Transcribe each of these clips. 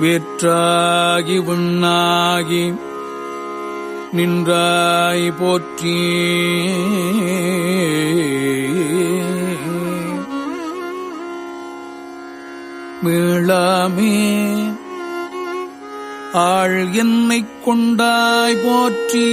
வேற்றாகி உண்ணாகி நின்றாய் போற்றி. மீளாமே ஆள் என்னை கொண்டாய் போற்றி.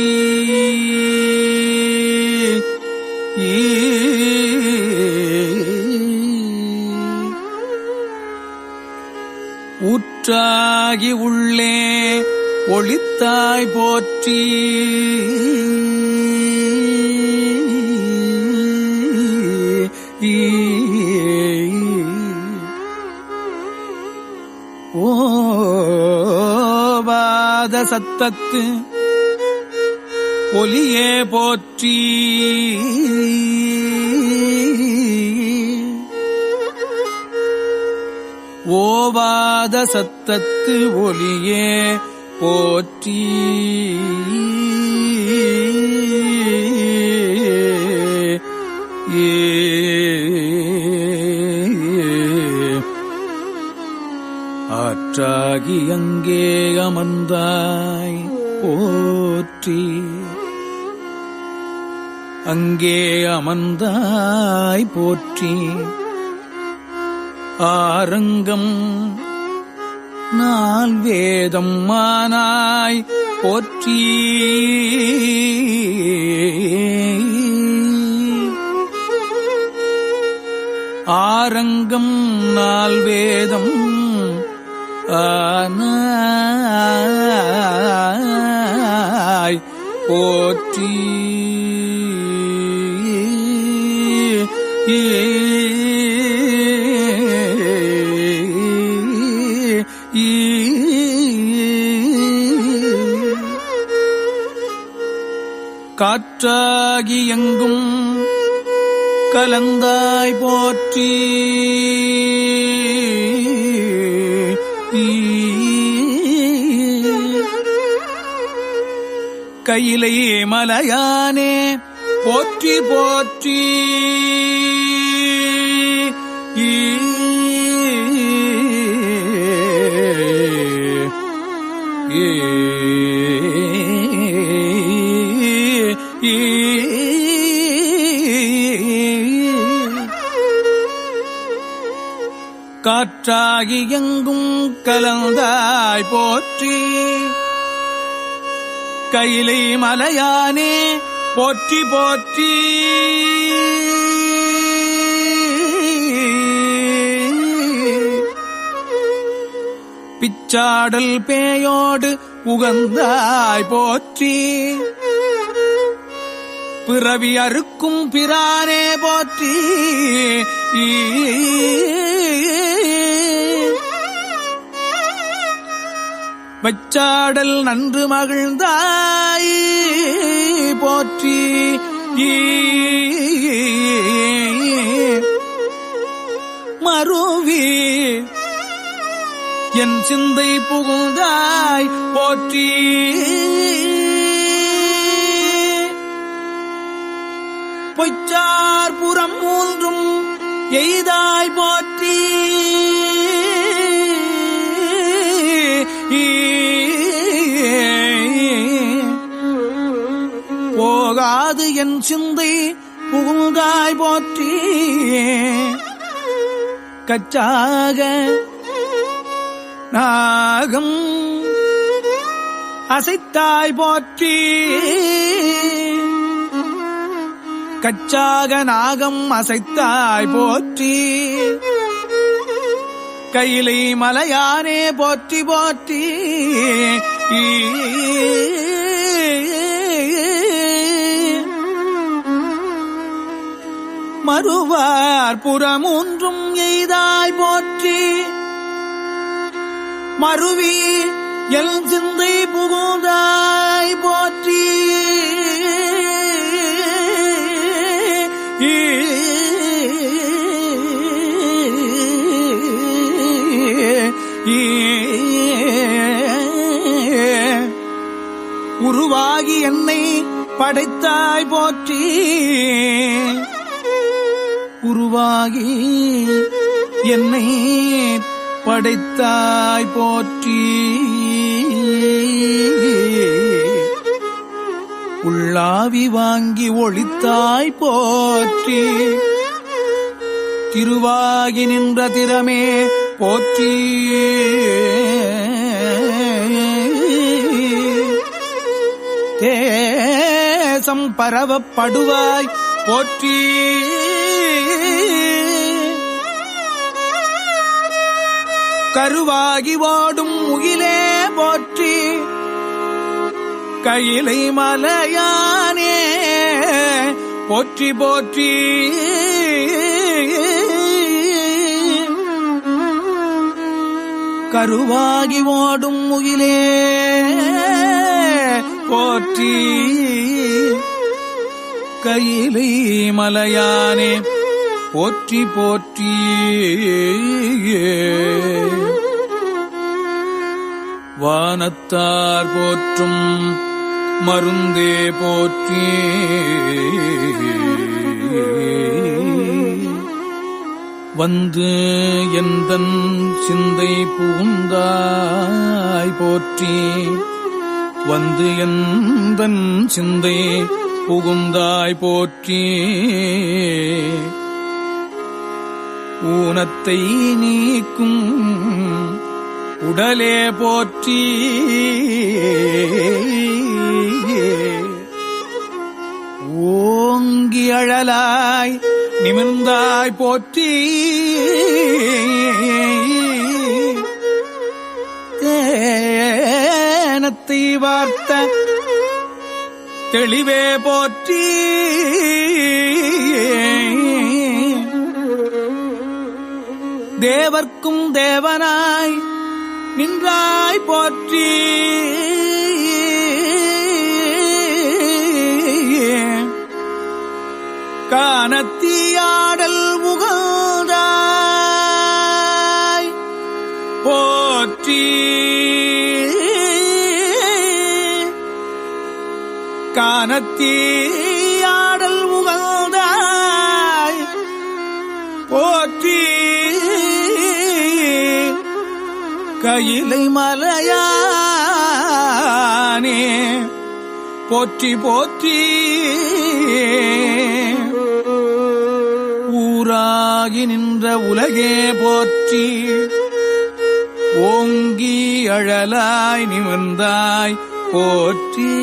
ஊற்றாகி உள்ளே ஒளித்தாய் போற்றி. ஓபாத சத்தத்து ஒலியே போற்றி. ஓவாத சத் தத்து ஒளியே போற்றி. ஆற்றாகி அங்கே அமர்ந்தாய் போற்றி. அங்கே அமர்ந்தாய் போற்றி. ஆரங்கம் நால் வேதம் மானாய் போற்றி. ஆரங்கம் நால் வேதம் ஆனாய் போற்றி. கற்றாகி எங்கும் கலந்தாய் போற்றி. கையிலை மலையானே போற்றி போற்றி. காற்றாகி எங்கும் கலந்தாய் போற்றி. கையிலை மலையானே போற்றி போற்றி. பிச்சாடல் பேயோடு உகந்தாய் போற்றி. பிறவி அறுக்கும் பிரானே போற்றி. ஈ வச்சாடல் நன்று மகிழ்ந்தாய் போற்றி மருவி என் சிந்தை புகுந்தாய் போற்றி பொய்ச்சார் புறம் மூன்றும் எய்தாய் போற்றி. என் சிந்தை புகுந்தாய் போற்றி கச்சாக நாகம் அசைத்தாய் போற்றி கச்சாக நாகம் அசைத்தாய் போற்றி கையிலை மலையானே போற்றி போற்றி ஈ மறுவார் புறமூன்றும் எய்தாய் போற்றி. மறுவி எல் சிந்தை புகுந்தாய் போற்றி. உருவாகி என்னை படைத்தாய் போற்றி. உருவாகி என்னை படைத்தாய் போற்றி. உள்ளாவி வாங்கி ஒளித்தாய் போற்றி. திருவாகி நின்ற திறமே போற்றி. தேசம் பரவப்படுவாய் போற்றி. கருவாகி வாடும் முகிலே போற்றி. கையிலை மலையானே போற்றி போற்றி. கருவாகி ஓடும் முகிலே போற்றி. கையிலை மலையானே போற்றி போற்றி வானத்தார் போற்றும் மருந்தே போற்றி. வந்து எந்த சிந்தை புகுந்தாய் போற்றி. வந்து எந்தன் சிந்தை புகுந்தாய் போற்றி. ஊனத்தை நீக்கும் உடலே போற்றி. ஓங்கி அழலாய் நிமிர்ந்தாய் போற்றி. தேனத்தை வார்த்த தெளிவே போற்றி. தேவர்க்கும் தேவனாய் நின்றாய் போற்றி. காணத்தியாடல் முகந்தாய் போற்றி. காணத்தீ கையிலை மலையானே போற்றி போற்றி. ஊராகி நின்ற உலகே போற்றி. ஓங்கி அழலாய் நிமிர்ந்தாய் போற்றி.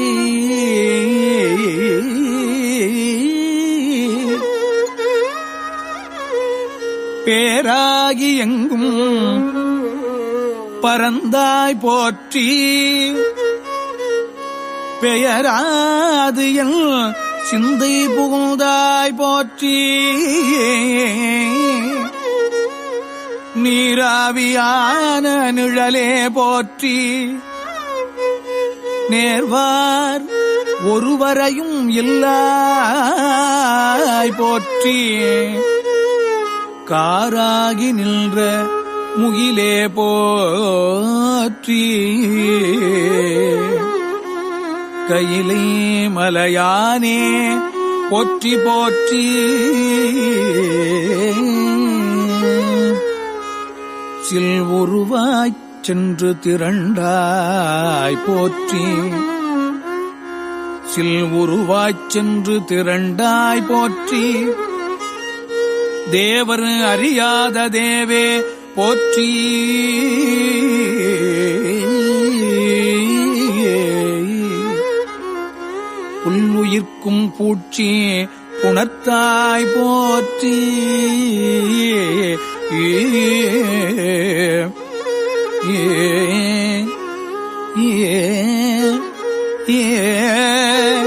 பேராகி எங்கும் பரந்தாய் போற்றி. பெயராது என் சிந்தை புகுந்தாய் போற்றி. நீராவியான நிழலே போற்றி. நேர்வார் ஒருவரையும் இல்லாய் போற்றி. காராகி நின்ற முகிலே போற்றி. கையிலே மலையானே போற்றி போற்றி. சில் உருவாய்ச் சென்று திரண்டாய் போற்றி. சில் உருவாய்ச் சென்று திரண்டாய் போற்றி. தேவர் அறியாத தேவே போற்றி. புல்லுயிர்க்கும் பூச்சி புணர்த்தாய் போற்றி. ஏ ஏ ஏ.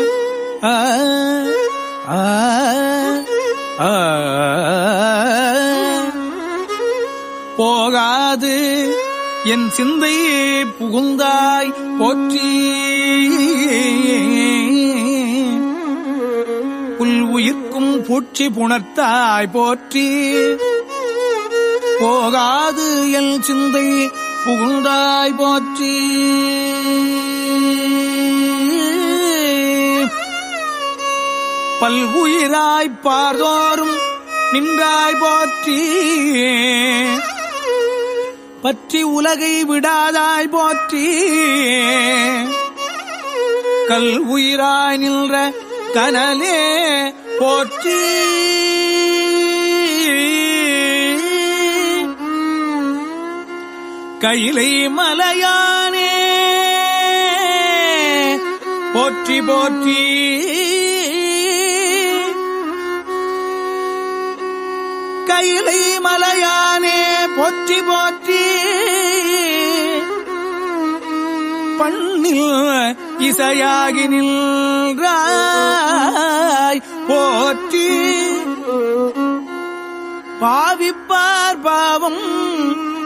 போகாது என் சிந்தை புகுந்தாய் போற்றி. புல் உயிர்க்கும் பூச்சி புணர்த்தாய் போற்றி. போகாது என் சிந்தை புகுந்தாய் போற்றி. பல்வுயிராய் பார்தோறும் நின்றாய் போற்றி. பற்றி உலகை விடாதாய் போற்றி. கல் உயிராய் நின்ற கனலே போற்றி. கையிலை மலையானே போற்றி போற்றி. கையிலை மலையானே போற்றி போற்றி. பண்ணில் இசையாகி நின்றாய் போற்றி. பாவிப்பார் பாவம்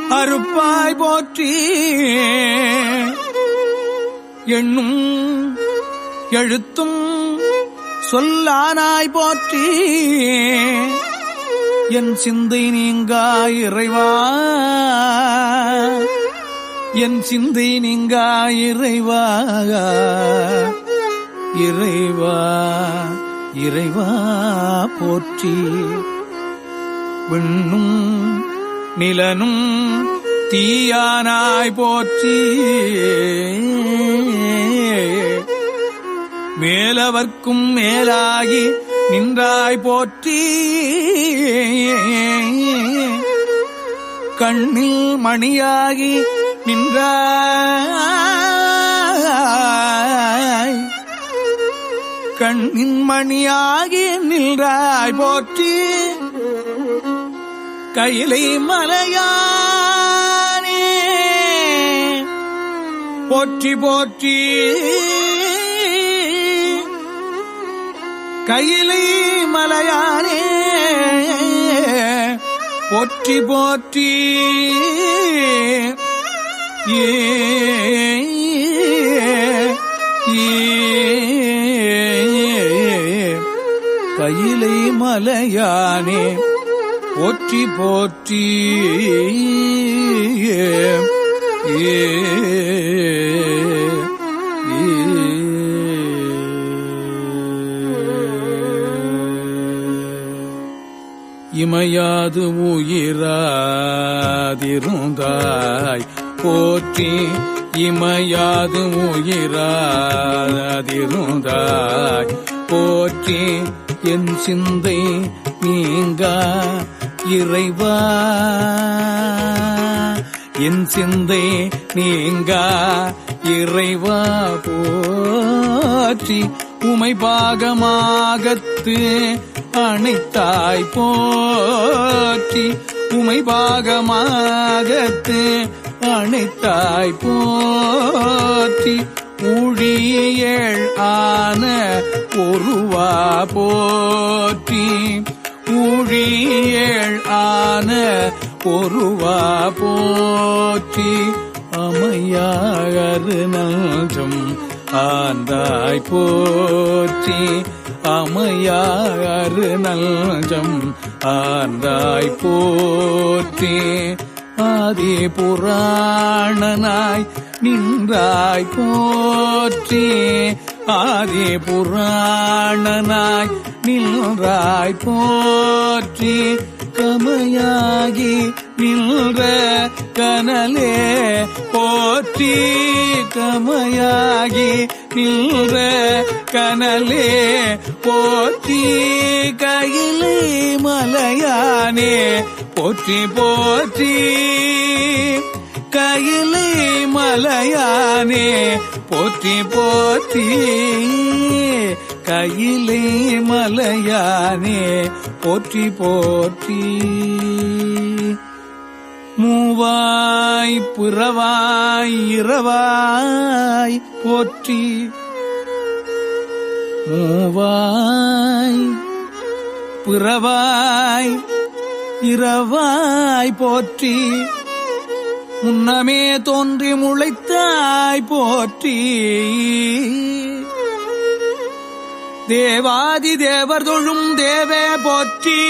அறுப்பாய் போற்றி. எண்ணும் எழுத்தும் சொல்லானாய் போற்றி. என் சிந்தை நீங்கா இறைவா? என் சிந்தை நீங்கா இறைவா? இறைவா இறைவா போற்றி. விண்ணும் நிலனும் தீயானாய் போற்றி. மேலவர்க்கும் மேலாகி நின்றாய் போற்றி. கண்ணில் மணியாகி நின்றாய். கண்ணின் மணியாகி நின்றாய் போற்றி. கையிலை மலையானே. போற்றி போற்றி. கையிலை மலையானே போற்றி போற்றி. ஏ கையிலை மலையானே போற்றி போற்றி. ஏ. இமையாது உயிராதிருந்தாய். போற்றி இமையாது உயிராதிருந்தாய். போற்றி என் சிந்தை நீங்கா இறைவா. என் சிந்தை நீங்கா இறைவா. போற்றி உமை பாகமாகத்து அணைத்தாய் போற்றி. உமை பாகமாகத்து அணைத்தாய் போற்றி. ஊழியேள் ஆன ஒருவா போற்றி. ஊழியேள் ஆன ஒருவா போற்றி. அமையாகரு நல்கும் ஆந்தாய் போற்றி அமையாறு நல்ஜம். ஆந்தாய் போற்றி ஆதி புராணனாய் நின்றாய் போற்றி ஆதி புராணனாய் நின்றாய் போற்றி. கமையாகி நின்ற கனலே போற்றி கமயாகி நின்ற கனலே போற்றி கையிலே மலையானே போற்றி போற்றி கையிலே மலையானே போற்றி போற்றி கையிலே மலையானே போற்றி போற்றி. மூவாய் புறவாய் இரவாய் போற்றி. மூவாய் பிறவாய் இரவாய் போற்றி. முன்னமே தோன்றி முளைத்தாய் போற்றி. தேவாதி தேவர் தொழும் தேவே போற்றி.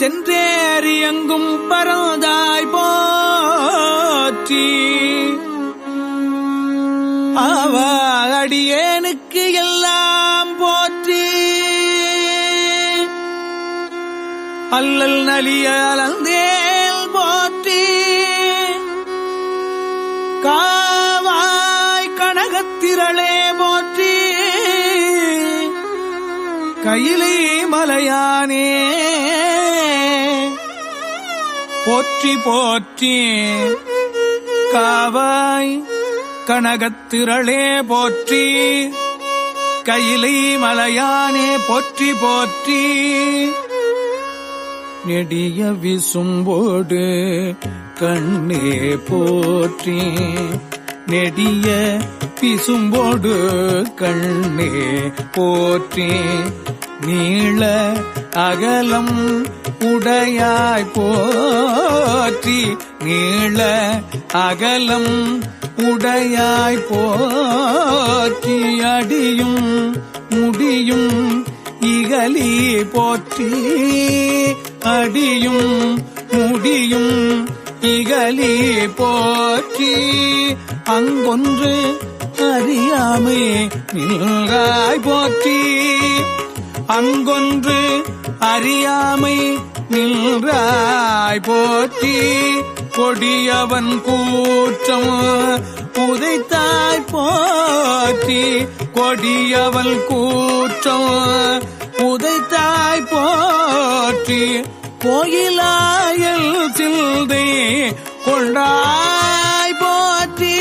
சென்றேறி எங்கும் பரந்தாய் போற்றி. அவ அடியேனுக்கு எல்லாம் போற்றி. அல்லல் நலிய அலந்தேல் போற்றி. காவாய் கனகத்திரளே போற்றி. கையிலே மலையானே. போற்றி போற்றி. காவாய் கனகத்திரளே போற்றி. கையிலை மலையானே போற்றி போற்றி. நெடிய விசும்போடு கண்ணே போற்றி. நெடிய பிசும்போடு கண்ணே போற்றி. நீள அகலம் உடையாய் போற்றி நீள அகலம் உடையாய் போற்றி அடியும் முடியும் இகலி போற்றி அடியும் முடியும் இகலி போற்றி. அங்கொன்று அறியாமை நின்றாய் போற்றி. அங்கொன்று அறியாமை நின்றாய் போற்றி கொடியவன் கூற்றம் புதைத்தாய் போற்றி கொடியவள் கூற்றம் புதைத்தாய் போற்றி. கோயிலாயல் சிந்தை கொண்டாய் போற்றி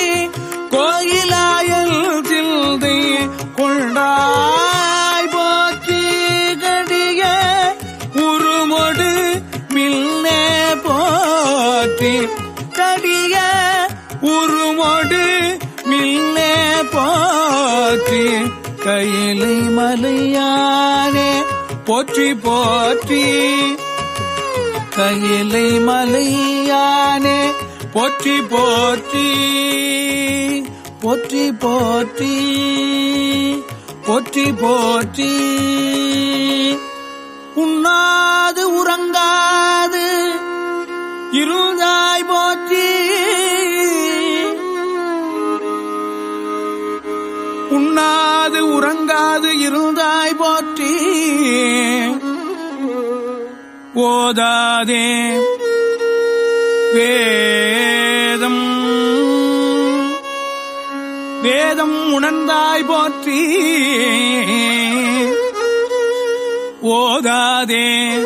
கோயிலாயல் சிந்தை கொண்டாய் கையிலை மலையானே போற்றி போற்றி. கையிலை மலையானே போற்றி போற்றி. போற்றி போற்றி. போற்றி போற்றி. உண்ணாது உறங்கா ஓதாதே வேதம். வேதம் உணர்ந்தாய் போற்றி. ஓதாதே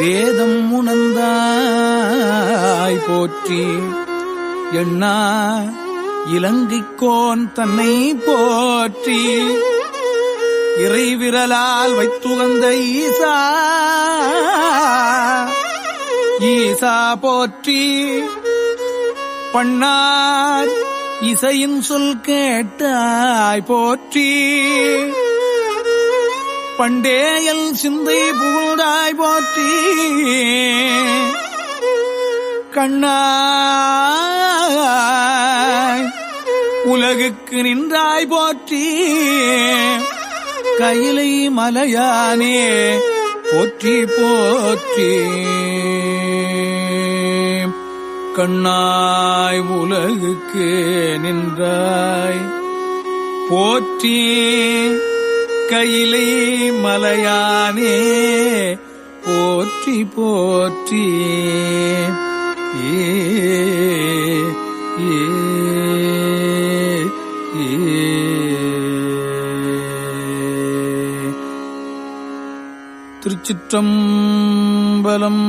வேதம் உணர்ந்தாய் போற்றி. எண்ணா இலங்கைக்கோன் தன்னை போற்றி. இறைவிரலால் வைத்துகந்த ஈசா. ஈசா போற்றி பண்ணார். இசையின் சொல் கேட்டாய் போற்றி. பண்டேயல் சிந்தை புகழ்ந்தாய் போற்றி. கண்ணாய் உலகுக்கு நின்றாய் போற்றி. கையிலை மலையானே போற்றி போற்றி. கண்ணாய் உலகுக்கு நின்றாய். போற்றி கையிலை மலையானே போற்றி போற்றி. ஏ ஏ. ஏ திருச்சிற்றம்பலம்